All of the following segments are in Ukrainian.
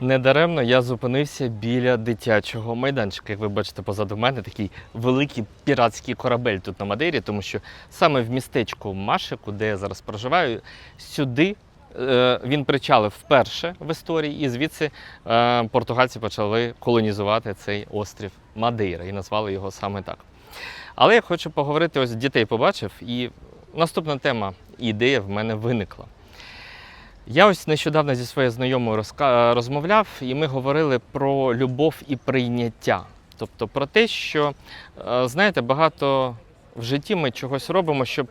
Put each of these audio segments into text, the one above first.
Недаремно я зупинився біля дитячого майданчика. Як ви бачите, позаду мене такий великий піратський корабель тут на Мадейрі, тому що саме в містечку Машику, де я зараз проживаю, сюди е, він причалив вперше в історії, і звідси е, португальці почали колонізувати цей острів Мадейра і назвали його саме так. Але я хочу поговорити, ось дітей побачив, і наступна тема, ідея в мене виникла. Я ось нещодавно зі своєю знайомою розмовляв, і ми говорили про любов і прийняття. Тобто про те, що, е, знаєте, багато в житті ми чогось робимо, щоб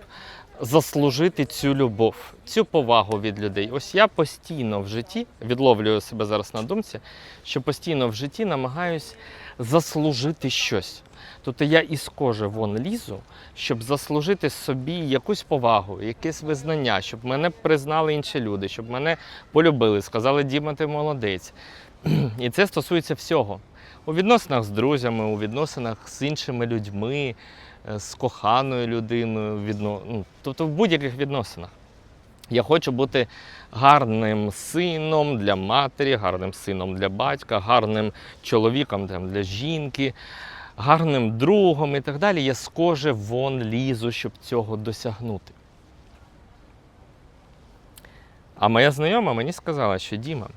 заслужити цю любов, цю повагу від людей. Ось я постійно в житті відловлюю себе зараз на думці, що постійно в житті намагаюсь заслужити щось. Тобто я із кожи вон лізу, щоб заслужити собі якусь повагу, якесь визнання, щоб мене признали інші люди, щоб мене полюбили, сказали, Діма, ти молодець. І це стосується всього. У відносинах з друзями, у відносинах з іншими людьми, е, з коханою людиною, відно... ну, тобто в будь-яких відносинах. Я хочу бути гарним сином для матері, гарним сином для батька, гарним чоловіком там, для жінки, гарним другом і так далі. Я з кожи вон лізу, щоб цього досягнути. А моя знайома мені сказала, що Діма,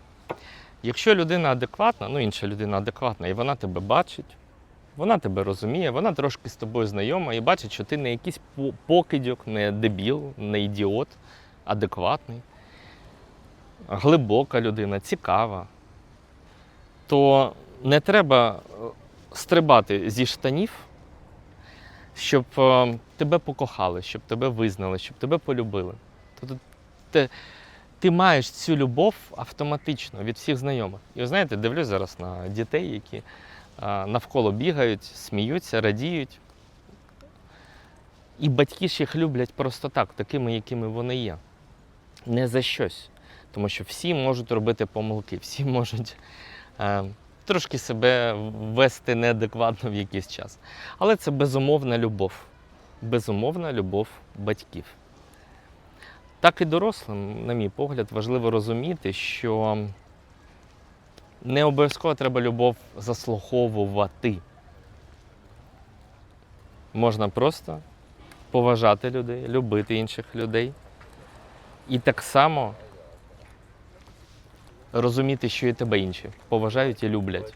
якщо людина адекватна, ну інша людина адекватна, і вона тебе бачить, вона тебе розуміє, вона трошки з тобою знайома і бачить, що ти не якийсь покидьок, не дебіл, не ідіот, адекватний, глибока людина, цікава, то не треба е, стрибати зі штанів, щоб е, тебе покохали, щоб тебе визнали, щоб тебе полюбили. Тобто ти маєш цю любов автоматично від всіх знайомих. І ви знаєте, дивлюсь зараз на дітей, які навколо бігають, сміються, радіють. І батьки ж їх люблять просто так, такими, якими вони є. Не за щось. Тому що всі можуть робити помилки, всі можуть е, трошки себе вести неадекватно в якийсь час. Але це безумовна любов. Безумовна любов батьків. Так і дорослим, на мій погляд, важливо розуміти, що не обов'язково треба любов заслуговувати. Можна просто поважати людей, любити інших людей. І так само розуміти, що і тебе інші поважають і люблять.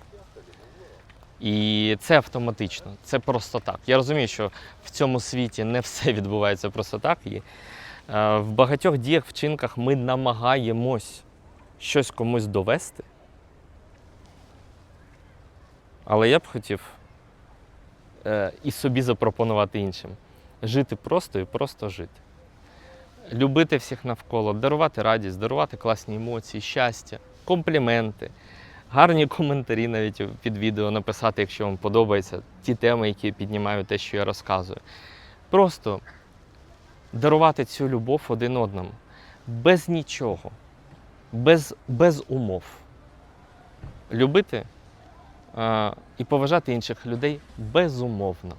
І це автоматично, це просто так. Я розумію, що в цьому світі не все відбувається просто так. Е, в багатьох діях, вчинках ми намагаємось щось комусь довести. Але я б хотів е, і собі запропонувати іншим жити просто і просто жити. Любити всіх навколо, дарувати радість, дарувати класні емоції, щастя, компліменти, гарні коментарі навіть під відео написати, якщо вам подобаються ті теми, які піднімаю те, що я розказую. Просто дарувати цю любов один одному без нічого, без, без умов. Любити е, і поважати інших людей безумовно.